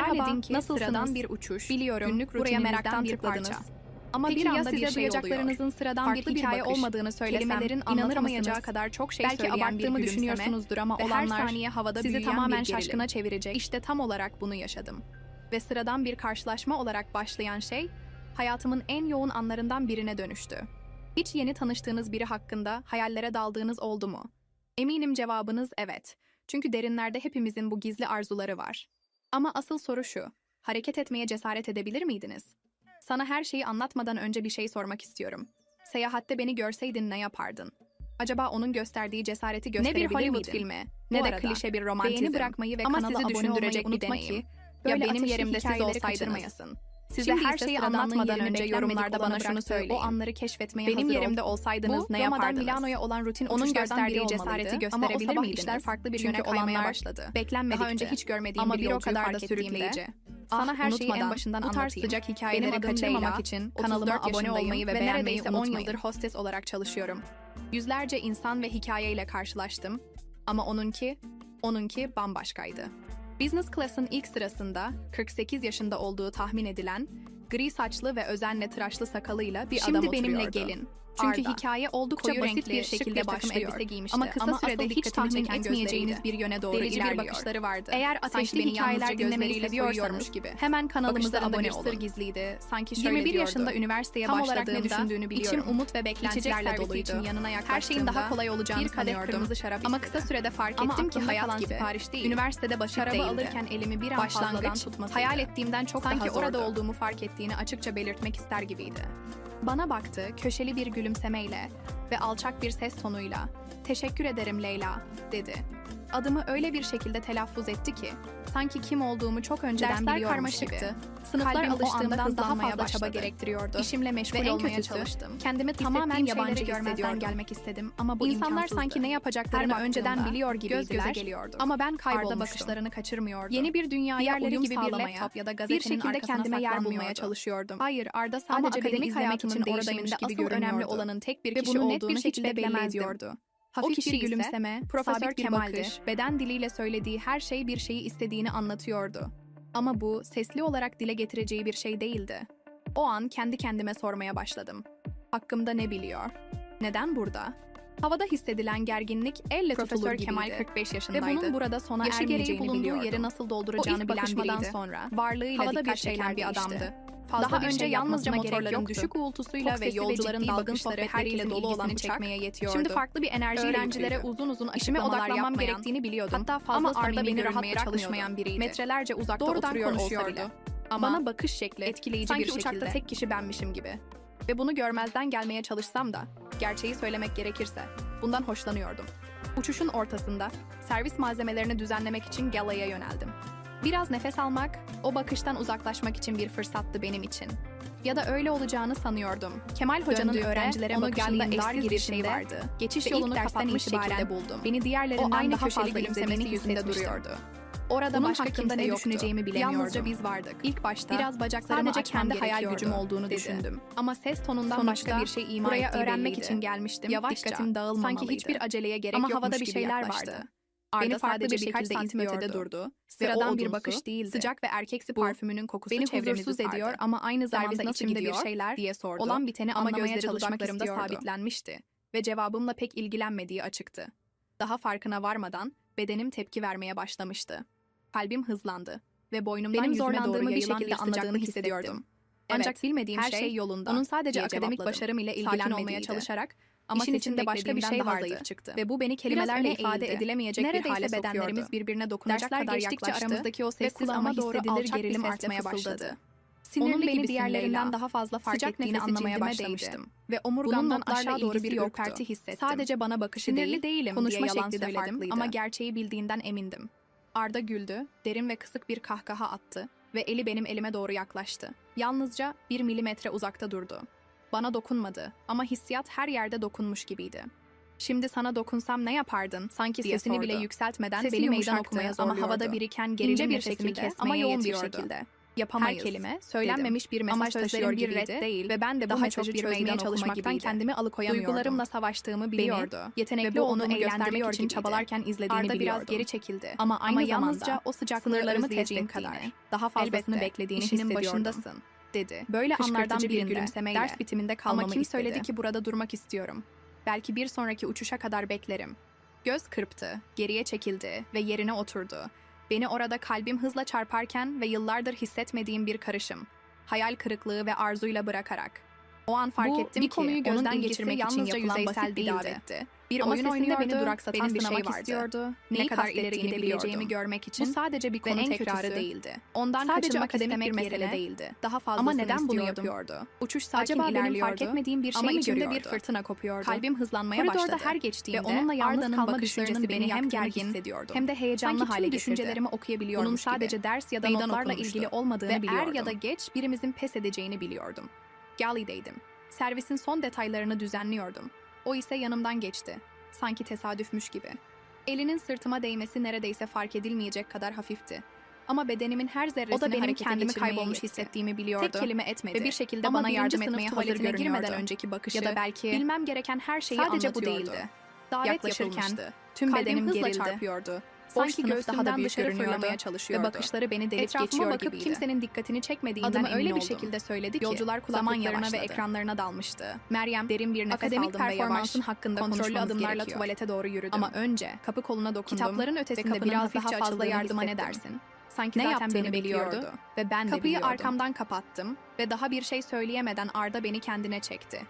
Hayal Merhaba, edin ki nasılsınız? sıradan bir uçuş. Biliyorum, Günlük buraya meraktan bir tıkladınız. parça. Ama Peki bir anda size bir şey duyacaklarınızın sıradan Farklı bir bir hikaye bakış, olmadığını söylesem kelimelerin anlatamayacağı kadar çok şey Belki bir abarttığımı gülümseme düşünüyorsunuzdur ama ve her olanlar saniye havada sizi tamamen bir şaşkına çevirecek. İşte tam olarak bunu yaşadım. Ve sıradan bir karşılaşma olarak başlayan şey hayatımın en yoğun anlarından birine dönüştü. Hiç yeni tanıştığınız biri hakkında hayallere daldığınız oldu mu? Eminim cevabınız evet. Çünkü derinlerde hepimizin bu gizli arzuları var. Ama asıl soru şu. Hareket etmeye cesaret edebilir miydiniz? Sana her şeyi anlatmadan önce bir şey sormak istiyorum. Seyahatte beni görseydin ne yapardın? Acaba onun gösterdiği cesareti Ne gösterebilir bir Hollywood miydin? filmi ne bu de arada. klişe bir romantizm. Beğeni bırakmayı ve Ama kanala sizi abone düşündürecek olmayı unutma deneyim. ki ya böyle benim ateşli yerimde siz olsaydınız. Size Şimdi her şeyi anlatmadan önce yorumlarda bana şunu söyleyin. O anları keşfetmeye Benim hazır yerimde olsaydınız Bu ne yapardınız? Milano'ya olan rutin Onun gösterdiği cesareti gösterebilir Ama o miydiniz? işler farklı bir Çünkü yöne kaymaya başladı. Beklenmedikçe. Daha önce hiç görmediğim ama bir bir o kadar da sürükleyici. Sana her şeyi en başından bu tarz sıcak hikayeleri kaçırmamak için 34 kanalıma abone olmayı ve ve beğenmeyi neredeyse 10 unutmayın. yıldır hostes olarak çalışıyorum. Yüzlerce insan ve hikayeyle karşılaştım. Ama onunki, onunki bambaşkaydı. Business Class'ın ilk sırasında 48 yaşında olduğu tahmin edilen gri saçlı ve özenle tıraşlı sakalıyla bir Şimdi adam benimle oturuyordu. gelin. Çünkü Arda. hikaye oldukça Koyu basit renkli, bir şekilde bir başlıyor. elbise giymişti. Ama kısa Ama sürede hiç tahmin etmeyeceğiniz bir yöne doğru Delici bir ilerliyor. bakışları vardı. Eğer Sanki ateşli hikayeler dinlemeyi seviyorsanız gibi. hemen kanalımıza abone bir olun. gizliydi. Sanki şöyle 21 diyordu. yaşında üniversiteye Tam olarak ne düşündüğünü biliyorum. içim umut ve beklentilerle doluydu. için yanına Her şeyin daha kolay olacağını bir kadeh kırmızı şarap Ama kısa sürede fark ettim ki hayat gibi. sipariş değil. Üniversitede basit Şarabı alırken elimi bir an fazladan tutmasıydı. hayal ettiğimden çok Sanki daha zordu. orada olduğumu fark ettiğini açıkça belirtmek ister gibiydi. Bana baktı, köşeli bir gülümsemeyle ve alçak bir ses tonuyla "Teşekkür ederim Leyla." dedi. Adımı öyle bir şekilde telaffuz etti ki sanki kim olduğumu çok önceden Dersler biliyormuş karmaşıktı. gibi. Sınıflar Kalbim alıştığımdan daha fazla çaba başladı. gerektiriyordu. İşimle meşgul ve en olmaya kötüsü, çalıştım. Kendimi tamamen yabancı görmezden gelmek istedim ama bu İnsanlar imkansızdı. sanki ne yapacaklarını Her önceden biliyor göz gibiydiler. göze geliyorduk. Ama ben kaybolmuştum. bakışlarını kaçırmıyordu. Yeni bir dünyaya Diğerleri uyum gibi bir laptop ya da bir gazetenin şekilde arkasına kendime yer bulmaya çalışıyordum. Hayır, Arda Ama sadece beni akademik hayatımın için oradaymış gibi gibi önemli olanın tek bir kişi bir olduğunu hiç şekilde beklemezdim. Ediyordu. O Hafif kişi bir gülümseme, Profesör sabit bir Kemal'dir. bakış, beden diliyle söylediği her şey bir şeyi istediğini anlatıyordu. Ama bu sesli olarak dile getireceği bir şey değildi. O an kendi kendime sormaya başladım. Hakkımda ne biliyor? Neden burada? Havada hissedilen gerginlik elle Profesör tutulur gibiydi. Kemal 45 ve yaşındaydı. bunun burada sona Yaşı ermeyeceğini bulunduğu biliyordu. yeri nasıl O dolduracağını ilk bilen biriydi. sonra varlığıyla Havada bir şeyler bir adamdı. Fazla Daha bir önce şey yalnızca motorların yoktu. düşük uğultusuyla ve ve yolcuların ciddi dalgın herkesin dolu olan uçak çekmeye yetiyordu. Şimdi farklı bir enerjiyle Öğrencilere uzun uzun İşime odaklanmam gerektiğini biliyordum. hatta fazla Ama Arda beni rahat görünmeye bırakmayan çalışmıyordu. biriydi. Metrelerce uzakta Doğrudan oturuyor olsa konuşuyordu. bile. Ama Bana bakış şekli etkileyici sanki bir şekilde. uçakta tek kişi benmişim gibi. Ve bunu görmezden gelmeye çalışsam da, gerçeği söylemek gerekirse, bundan hoşlanıyordum. Uçuşun ortasında, servis malzemelerini düzenlemek için galaya yöneldim. Biraz nefes almak, o bakıştan uzaklaşmak için bir fırsattı benim için. Ya da öyle olacağını sanıyordum. Kemal Hoca'nın Döndüğümde öğrencilere bakışında eşsiz bir şey vardı. Geçiş ve yolunu dersten itibaren şekilde buldum. beni O diğerlerinden aynı daha fazla gülümsemesi izlediğini yüzünde duruyordu. Orada Bunun başka hakkında ne yoktu. düşüneceğimi bilemiyordum. Yalnızca biz vardık. İlk başta Biraz bacaklarımı sadece kendi hayal gücüm olduğunu dedi. düşündüm. Ama ses tonundan Sonuçta başka bir şey ima buraya öğrenmek belliydi. için gelmiştim. Yavaşça, Dikkatim dağılmamalıydı. sanki hiçbir aceleye gerek Ama yokmuş havada bir gibi şeyler yaklaştı. vardı. Arda Beni farklı sadece bir birkaç şekilde santim ötede izliyordu. durdu. Sıradan bir odunsu, bakış değildi. sıcak ve erkeksi Bu, parfümünün kokusu Beni huzursuz sardı. ediyor ama aynı zamanda içimde bir şeyler diye sordu. olan biteni Ama gözleri dudaklarımda sabitlenmişti. Ve cevabımla pek ilgilenmediği açıktı. Daha farkına varmadan bedenim tepki vermeye başlamıştı. Kalbim hızlandı ve boynumdan Benim yüzüme doğru bir şekilde bir anladığını hissediyordum. hissettim. Ancak Evet, bilmediğim her şey, şey yolunda onun sadece akademik başarım ile olmalıydı. çalışarak Ama işin içinde başka bir şey vardı. çıktı. Ve bu beni kelimelerle ifade eğildi. edilemeyecek bir Neredeyse hale bedenlerimiz sokuyordu. birbirine dokunacak Dersler kadar geçtikçe yaklaştı aramızdaki o ve sessiz kulağıma ama doğru alçak bir gerilim sesle artmaya başladı. Sinirli Onun beni diğerlerinden daha fazla fark Sıcak ettiğini anlamaya başlamıştım. değdi. Ve omurgamdan aşağı doğru bir ürperti hissettim. Sadece bana bakışı Sinirli değil, değilim konuşma diye yalan söyledim farklıydı. ama gerçeği bildiğinden emindim. Arda güldü, derin ve kısık bir kahkaha attı ve eli benim elime doğru yaklaştı. Yalnızca bir milimetre uzakta durdu. Bana dokunmadı ama hissiyat her yerde dokunmuş gibiydi. Şimdi sana dokunsam ne yapardın? Sanki diye sesini sordu. bile yükseltmeden Sesi beni meydan okumaya zorluyordu. ama havada biriken gerici İnce bir şekilde ama yoğun bir şekilde. Yapamayız. Her kelime söylenmemiş dedim. bir mesaj ama taşıyor bir gibiydi red değil ve ben de daha, daha çok bir meydan çalışmaktan gibiydi. kendimi alıkoyamıyordum. Duygularımla savaştığımı biliyordu. Beni, yetenekli ve onu göstermek için çabalarken izlediğini Arda biliyordum. biraz geri çekildi ama aynı ama yalnızca o sıcaklığı sınırlarımı test kadar. Daha fazlasını beklediğini işinin hissediyordum. başındasın dedi. Böyle anlardan birinde gülümsemeyle. ders bitiminde kalmamı Ama kim istedi. söyledi ki burada durmak istiyorum. Belki bir sonraki uçuşa kadar beklerim. Göz kırptı, geriye çekildi ve yerine oturdu. Beni orada kalbim hızla çarparken ve yıllardır hissetmediğim bir karışım. Hayal kırıklığı ve arzuyla bırakarak. O an fark Bu, ettim bir ki konuyu gözden geçirmek için yalnızca yapılan yüzeysel basit bir değildi. Bir Ama oyun oynuyordu, beni duraksatan beni bir şey vardı. Istiyordu. Neyi ne kadar ileri gidebileceğimi görmek için. Bu sadece bir konu tekrarı kötüsü. değildi. Ondan sadece kaçınmak akademik bir mesele yerine, değildi. Daha fazla Ama neden bunu yapıyordu? Uçuş sakin Acaba ilerliyordu. Benim fark etmediğim bir şey ama mi görüyordu? bir fırtına kopuyordu. Kalbim hızlanmaya Koridorda başladı. her geçtiğimde ve onunla Yarda'nın kalma düşüncesi beni hem gergin hissediyordum. hem de heyecanlı Sanki hale getirdi. düşüncelerimi okuyabiliyormuş Bunun sadece ders ya da notlarla ilgili olmadığını biliyordum. ve er ya da geç birimizin pes edeceğini biliyordum. Galley'deydim. Servisin son detaylarını düzenliyordum. O ise yanımdan geçti. Sanki tesadüfmüş gibi. Elinin sırtıma değmesi neredeyse fark edilmeyecek kadar hafifti. Ama bedenimin her zerresini O da benim kendimi kaybolmuş yetti. hissettiğimi biliyordu. Tek kelime etmedi. Ve bir şekilde Ama bana birinci yardım sınıf etmeye hazır girmeden önceki bakışı ya da belki bilmem gereken her şeyi sadece bu değildi. Davet yapılmıştı. tüm bedenim hızla gerildi. çarpıyordu. Sanki göğsümden dışarı fırlamaya çalışıyordu. Ve bakışları beni delip Etrafıma geçiyor bakıp gibiydi. kimsenin dikkatini çekmediğinden Adımı öyle bir oldum. şekilde söyledi ki Yolcular kulaklıklarına ve ekranlarına dalmıştı. Meryem derin bir nefes Akademik aldım ve yavaş hakkında kontrollü adımlarla gerekiyor. tuvalete doğru yürüdüm. Ama önce kapı koluna dokundum Kitapların ötesinde ve biraz daha fazla yardıma ne dersin? Sanki ne zaten beni biliyordu. biliyordu ve ben de Kapıyı arkamdan kapattım ve daha bir şey söyleyemeden Arda beni kendine çekti.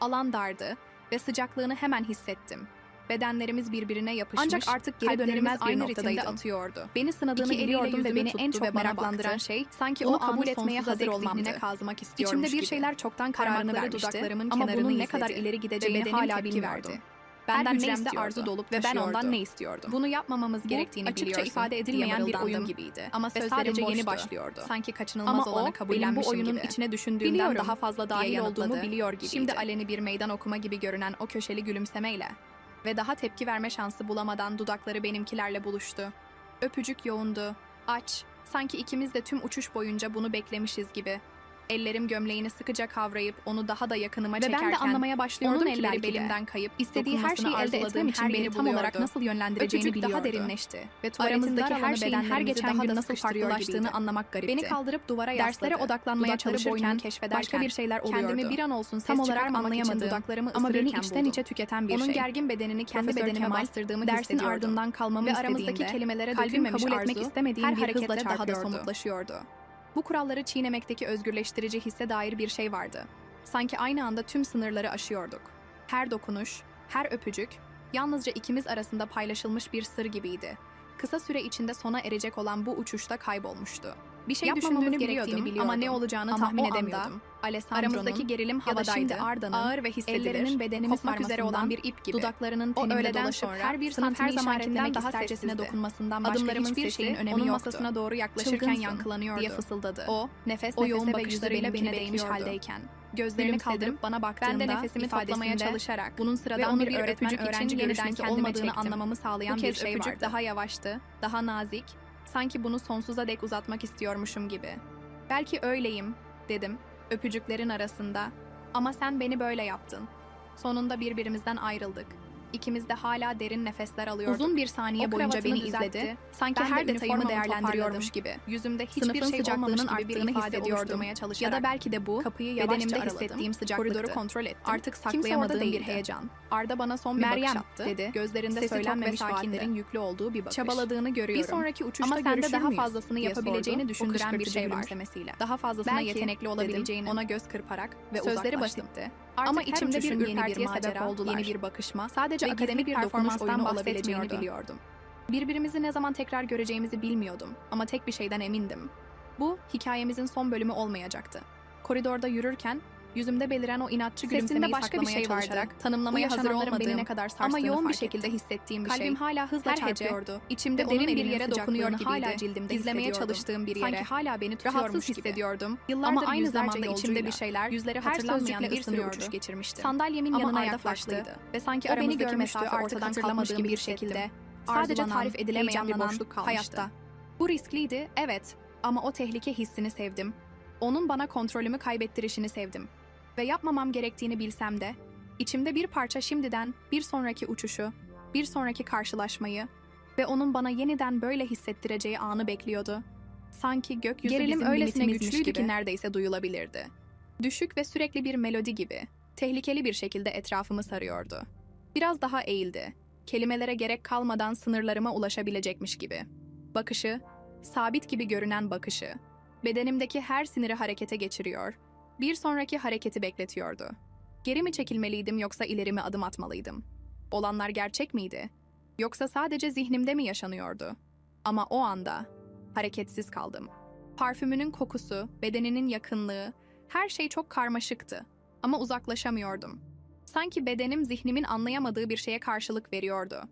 Alan dardı ve sıcaklığını hemen hissettim. Bedenlerimiz birbirine yapışmış. Ancak artık geri dönülmez bir noktadaydım. atıyordu. Beni sınadığını İki biliyordum ve beni en çok meraklandıran şey sanki onu kabul etmeye hazır olmamdı. kazmak istiyormuş İçimde bir gibi. şeyler çoktan kararını vermişti dudaklarımın ama bunun ne kadar ileri gideceğini hala bilmiyordum. Benden ne arzu dolup ve ben ondan ne istiyordum. Bunu yapmamamız gerektiğini açıkça biliyorsun. ifade edilmeyen bir oyun gibiydi. Ama ve sadece yeni başlıyordu. Sanki kaçınılmaz Ama olanı kabullenmişim gibi. Ama o benim bu oyunun gibi. içine düşündüğümden Biliyorum, daha fazla dahil olduğumu biliyor gibiydi. Şimdi aleni bir meydan okuma gibi görünen o köşeli gülümsemeyle ve daha tepki verme şansı bulamadan dudakları benimkilerle buluştu. Öpücük yoğundu, aç, sanki ikimiz de tüm uçuş boyunca bunu beklemişiz gibi.'' Ellerim gömleğini sıkıca kavrayıp onu daha da yakınıma Ve çekerken ben de anlamaya başlıyordum onun elleri belimden kayıp istediği her şeyi elde etmem için beni tam olarak nasıl yönlendireceğini biliyordu. daha derinleşti. Ve aramızdaki her şeyin her geçen daha gün nasıl farklılaştığını anmak garipti. Beni kaldırıp duvara yasladı. Derslere odaklanmaya çalışırken keşfederken başka bir şeyler oluyordu. Kendimi bir an olsun ses tam olarak anlayamadım dudaklarımı ama beni içten içe tüketen bir Onun şey. Onun gergin bedenini kendi Profesör bedenime Kemal, bastırdığımı dersin ardından kalmamı ve aramızdaki kelimelere kalbim kabul arzu, etmek istemediğim her bir hareketle daha da somutlaşıyordu. Bu kuralları çiğnemekteki özgürleştirici hisse dair bir şey vardı. Sanki aynı anda tüm sınırları aşıyorduk. Her dokunuş, her öpücük, yalnızca ikimiz arasında paylaşılmış bir sır gibiydi. Kısa süre içinde sona erecek olan bu uçuşta kaybolmuştu. Bir şey düşündüğünü biliyordum, biliyordum ama ne olacağını ama tahmin edemiyordum. Aramızdaki gerilim havadaydı. Arda'nın ağır ve hissedilir, ellerinin bedenimi kopmak üzere olan bir ip gibi. Dudaklarının o öğleden sonra her bir sınıf her zamankinden daha seslisine dokunmasından başka Adımlarımın hiçbir şeyin önemi onun yoktu. masasına doğru yaklaşırken Çılgınsın yankılanıyordu diye fısıldadı. O nefes o yoğun bakışlarıyla beni değmiş haldeyken gözlerini Gülümsedim. kaldırıp bana baktığımda ben de nefesimi toplamaya çalışarak bunun sıradan bir öğretmen öğrenci yeniden olmadığını çektim. anlamamı sağlayan bir şey vardı. daha yavaştı, daha nazik, Sanki bunu sonsuza dek uzatmak istiyormuşum gibi. Belki öyleyim, dedim, öpücüklerin arasında. Ama sen beni böyle yaptın. Sonunda birbirimizden ayrıldık.'' İkimiz de hala derin nefesler alıyorduk. Uzun bir saniye O boyunca beni düzeltti. izledi. Sanki Ben de her detayımı değerlendiriyormuş gibi. Yüzümde hiçbir Sınıfın şey sıcaklığının olmamış gibi bir arttığını ifade hissediyordum. Ya da belki de bu kapıyı bedenimde araladım. hissettiğim sıcaklıktı. Koridoru kontrol ettim. Artık Kimse saklayamadığım bir heyecan. Arda bana son bir Meryem, bakış attı. dedi. Gözlerinde Sesi söylenmemiş sakindi. yüklü olduğu bir bakış. Çabaladığını görüyorum. Bir sonraki uçuşta Ama sende görüşür daha müyüz? fazlasını yapabileceğini sordu. Düşündüren bir şey var. Daha fazlasına yetenekli olabileceğini ona göz kırparak ve sözleri uzaklaştım. Artık Ama içimde bir ürpertiye sebep oldular. Yeni bir bakışma, sadece ve akademik bir performanstan bahsedeceğini biliyordum. Birbirimizi ne zaman tekrar göreceğimizi bilmiyordum ama tek bir şeyden emindim. Bu hikayemizin son bölümü olmayacaktı. Koridorda yürürken Yüzümde beliren o inatçı gülümsemeyi başka bir şey çalışarak, vardı. tanımlamaya hazır olmadığım ne kadar ama yoğun bir şekilde ettim. hissettiğim bir Kalbim şey. Kalbim hala hızla Her çarpıyordu. Hece, İçimde derin bir yere dokunuyor gibiydi. Hala cildimde Gizlemeye çalıştığım bir yere. Sanki hala beni tutuyormuş Rahatsız gibi. hissediyordum. Yıllardır ama aynı zamanda içimde bir şeyler, yüzleri her bir sürü uçuş geçirmişti. Sandalyemin ama yanına yaklaştı ve sanki aramızdaki mesafe ortadan kalkmış gibi bir şekilde sadece tarif edilemeyen bir boşluk kalmıştı. Hayatta. Bu riskliydi, evet ama o tehlike hissini sevdim. Onun bana kontrolümü kaybettirişini sevdim. Ve yapmamam gerektiğini bilsem de, içimde bir parça şimdiden bir sonraki uçuşu, bir sonraki karşılaşmayı ve onun bana yeniden böyle hissettireceği anı bekliyordu. Sanki gökyüzü Gerilim bizim öylesine güçlüydü gibi ki neredeyse duyulabilirdi. Düşük ve sürekli bir melodi gibi, tehlikeli bir şekilde etrafımı sarıyordu. Biraz daha eğildi. Kelimelere gerek kalmadan sınırlarıma ulaşabilecekmiş gibi. Bakışı, sabit gibi görünen bakışı, bedenimdeki her siniri harekete geçiriyor, bir sonraki hareketi bekletiyordu. Geri mi çekilmeliydim yoksa ileri mi adım atmalıydım? Olanlar gerçek miydi? Yoksa sadece zihnimde mi yaşanıyordu? Ama o anda hareketsiz kaldım. Parfümünün kokusu, bedeninin yakınlığı, her şey çok karmaşıktı ama uzaklaşamıyordum. Sanki bedenim zihnimin anlayamadığı bir şeye karşılık veriyordu.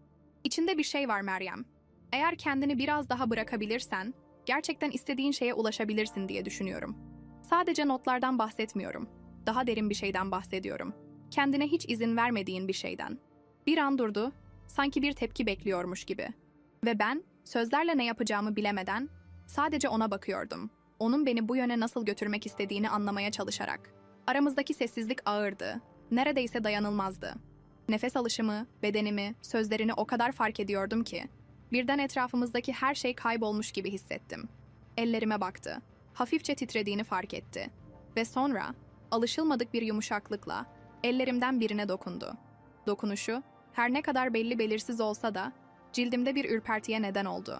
İçinde bir şey var Meryem. Eğer kendini biraz daha bırakabilirsen, gerçekten istediğin şeye ulaşabilirsin diye düşünüyorum. Sadece notlardan bahsetmiyorum. Daha derin bir şeyden bahsediyorum. Kendine hiç izin vermediğin bir şeyden. Bir an durdu, sanki bir tepki bekliyormuş gibi. Ve ben, sözlerle ne yapacağımı bilemeden, sadece ona bakıyordum. Onun beni bu yöne nasıl götürmek istediğini anlamaya çalışarak. Aramızdaki sessizlik ağırdı. Neredeyse dayanılmazdı. Nefes alışımı, bedenimi, sözlerini o kadar fark ediyordum ki, birden etrafımızdaki her şey kaybolmuş gibi hissettim. Ellerime baktı. Hafifçe titrediğini fark etti. Ve sonra, alışılmadık bir yumuşaklıkla, ellerimden birine dokundu. Dokunuşu, her ne kadar belli belirsiz olsa da, cildimde bir ürpertiye neden oldu.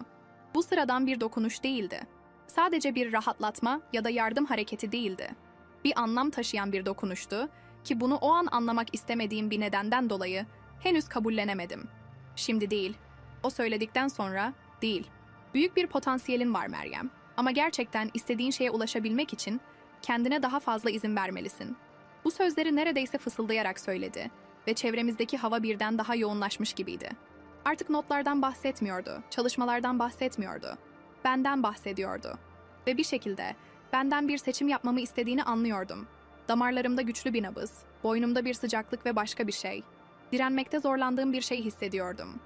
Bu sıradan bir dokunuş değildi. Sadece bir rahatlatma ya da yardım hareketi değildi. Bir anlam taşıyan bir dokunuştu ki bunu o an anlamak istemediğim bir nedenden dolayı henüz kabullenemedim. Şimdi değil. O söyledikten sonra değil. Büyük bir potansiyelin var Meryem. Ama gerçekten istediğin şeye ulaşabilmek için kendine daha fazla izin vermelisin. Bu sözleri neredeyse fısıldayarak söyledi ve çevremizdeki hava birden daha yoğunlaşmış gibiydi. Artık notlardan bahsetmiyordu, çalışmalardan bahsetmiyordu. Benden bahsediyordu. Ve bir şekilde benden bir seçim yapmamı istediğini anlıyordum. Damarlarımda güçlü bir nabız, boynumda bir sıcaklık ve başka bir şey. Direnmekte zorlandığım bir şey hissediyordum.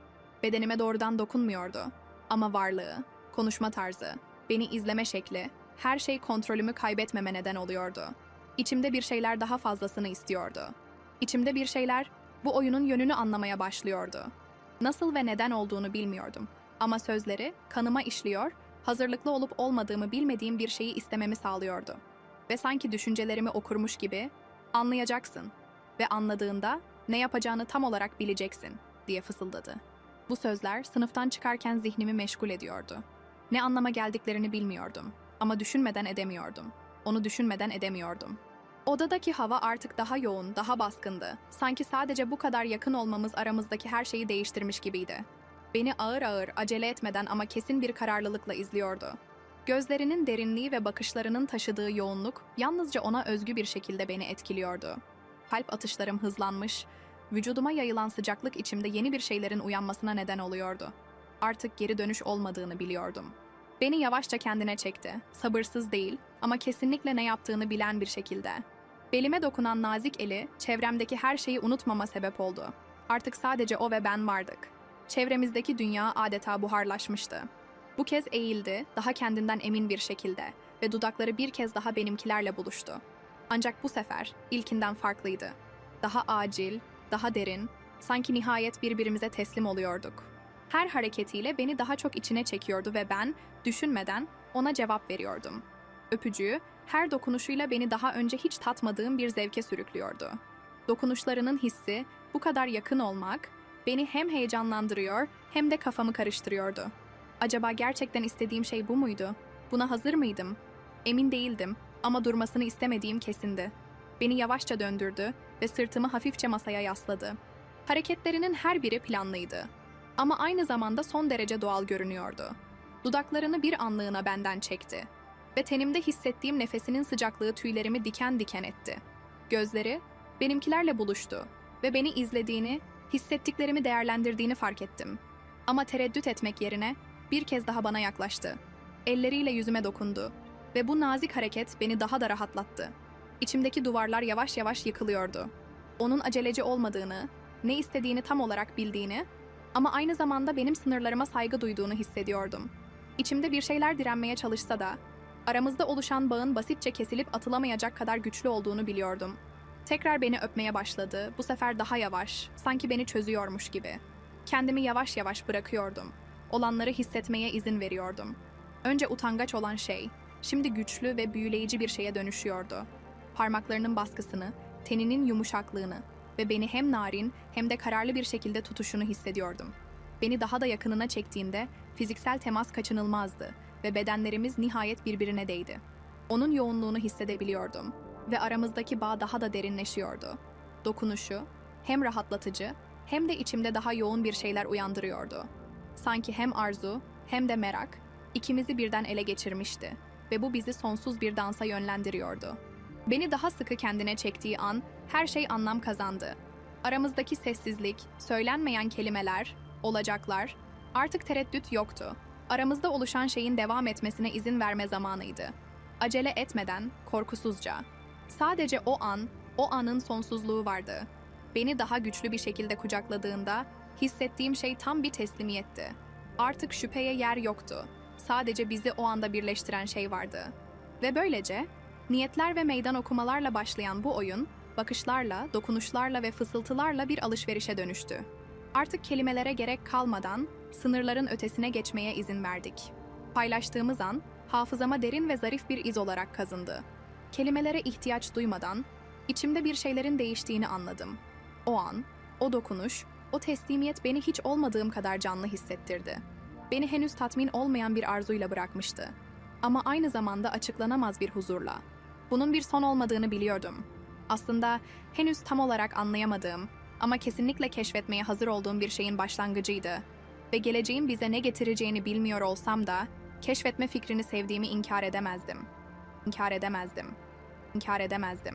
Bedenime doğrudan dokunmuyordu. Ama varlığı, konuşma tarzı, beni izleme şekli, her şey kontrolümü kaybetmeme neden oluyordu. İçimde bir şeyler daha fazlasını istiyordu. İçimde bir şeyler bu oyunun yönünü anlamaya başlıyordu. Nasıl ve neden olduğunu bilmiyordum. Ama sözleri kanıma işliyor, hazırlıklı olup olmadığımı bilmediğim bir şeyi istememi sağlıyordu. Ve sanki düşüncelerimi okurmuş gibi, anlayacaksın ve anladığında ne yapacağını tam olarak bileceksin diye fısıldadı. Bu sözler sınıftan çıkarken zihnimi meşgul ediyordu. Ne anlama geldiklerini bilmiyordum ama düşünmeden edemiyordum. Onu düşünmeden edemiyordum. Odadaki hava artık daha yoğun, daha baskındı. Sanki sadece bu kadar yakın olmamız aramızdaki her şeyi değiştirmiş gibiydi. Beni ağır ağır, acele etmeden ama kesin bir kararlılıkla izliyordu. Gözlerinin derinliği ve bakışlarının taşıdığı yoğunluk yalnızca ona özgü bir şekilde beni etkiliyordu. Kalp atışlarım hızlanmış, vücuduma yayılan sıcaklık içimde yeni bir şeylerin uyanmasına neden oluyordu. Artık geri dönüş olmadığını biliyordum. Beni yavaşça kendine çekti. Sabırsız değil ama kesinlikle ne yaptığını bilen bir şekilde. Belime dokunan nazik eli çevremdeki her şeyi unutmama sebep oldu. Artık sadece o ve ben vardık. Çevremizdeki dünya adeta buharlaşmıştı. Bu kez eğildi, daha kendinden emin bir şekilde ve dudakları bir kez daha benimkilerle buluştu. Ancak bu sefer ilkinden farklıydı. Daha acil, daha derin, sanki nihayet birbirimize teslim oluyorduk. Her hareketiyle beni daha çok içine çekiyordu ve ben, düşünmeden, ona cevap veriyordum. Öpücüğü, her dokunuşuyla beni daha önce hiç tatmadığım bir zevke sürüklüyordu. Dokunuşlarının hissi, bu kadar yakın olmak, beni hem heyecanlandırıyor hem de kafamı karıştırıyordu. Acaba gerçekten istediğim şey bu muydu? Buna hazır mıydım? Emin değildim ama durmasını istemediğim kesindi. Beni yavaşça döndürdü ve sırtımı hafifçe masaya yasladı. Hareketlerinin her biri planlıydı. Ama aynı zamanda son derece doğal görünüyordu. Dudaklarını bir anlığına benden çekti ve tenimde hissettiğim nefesinin sıcaklığı tüylerimi diken diken etti. Gözleri benimkilerle buluştu ve beni izlediğini, hissettiklerimi değerlendirdiğini fark ettim. Ama tereddüt etmek yerine bir kez daha bana yaklaştı. Elleriyle yüzüme dokundu ve bu nazik hareket beni daha da rahatlattı. İçimdeki duvarlar yavaş yavaş yıkılıyordu. Onun aceleci olmadığını, ne istediğini tam olarak bildiğini ama aynı zamanda benim sınırlarıma saygı duyduğunu hissediyordum. İçimde bir şeyler direnmeye çalışsa da Aramızda oluşan bağın basitçe kesilip atılamayacak kadar güçlü olduğunu biliyordum. Tekrar beni öpmeye başladı. Bu sefer daha yavaş, sanki beni çözüyormuş gibi. Kendimi yavaş yavaş bırakıyordum. Olanları hissetmeye izin veriyordum. Önce utangaç olan şey, şimdi güçlü ve büyüleyici bir şeye dönüşüyordu. Parmaklarının baskısını, teninin yumuşaklığını ve beni hem narin hem de kararlı bir şekilde tutuşunu hissediyordum. Beni daha da yakınına çektiğinde fiziksel temas kaçınılmazdı ve bedenlerimiz nihayet birbirine değdi. Onun yoğunluğunu hissedebiliyordum ve aramızdaki bağ daha da derinleşiyordu. Dokunuşu hem rahatlatıcı hem de içimde daha yoğun bir şeyler uyandırıyordu. Sanki hem arzu hem de merak ikimizi birden ele geçirmişti ve bu bizi sonsuz bir dansa yönlendiriyordu. Beni daha sıkı kendine çektiği an her şey anlam kazandı. Aramızdaki sessizlik, söylenmeyen kelimeler, olacaklar, artık tereddüt yoktu. Aramızda oluşan şeyin devam etmesine izin verme zamanıydı. Acele etmeden, korkusuzca. Sadece o an, o anın sonsuzluğu vardı. Beni daha güçlü bir şekilde kucakladığında hissettiğim şey tam bir teslimiyetti. Artık şüpheye yer yoktu. Sadece bizi o anda birleştiren şey vardı. Ve böylece niyetler ve meydan okumalarla başlayan bu oyun bakışlarla, dokunuşlarla ve fısıltılarla bir alışverişe dönüştü. Artık kelimelere gerek kalmadan sınırların ötesine geçmeye izin verdik. Paylaştığımız an hafızama derin ve zarif bir iz olarak kazındı. Kelimelere ihtiyaç duymadan içimde bir şeylerin değiştiğini anladım. O an, o dokunuş, o teslimiyet beni hiç olmadığım kadar canlı hissettirdi. Beni henüz tatmin olmayan bir arzuyla bırakmıştı. Ama aynı zamanda açıklanamaz bir huzurla. Bunun bir son olmadığını biliyordum. Aslında henüz tam olarak anlayamadığım ama kesinlikle keşfetmeye hazır olduğum bir şeyin başlangıcıydı. Ve geleceğin bize ne getireceğini bilmiyor olsam da keşfetme fikrini sevdiğimi inkar edemezdim. İnkar edemezdim. İnkar edemezdim.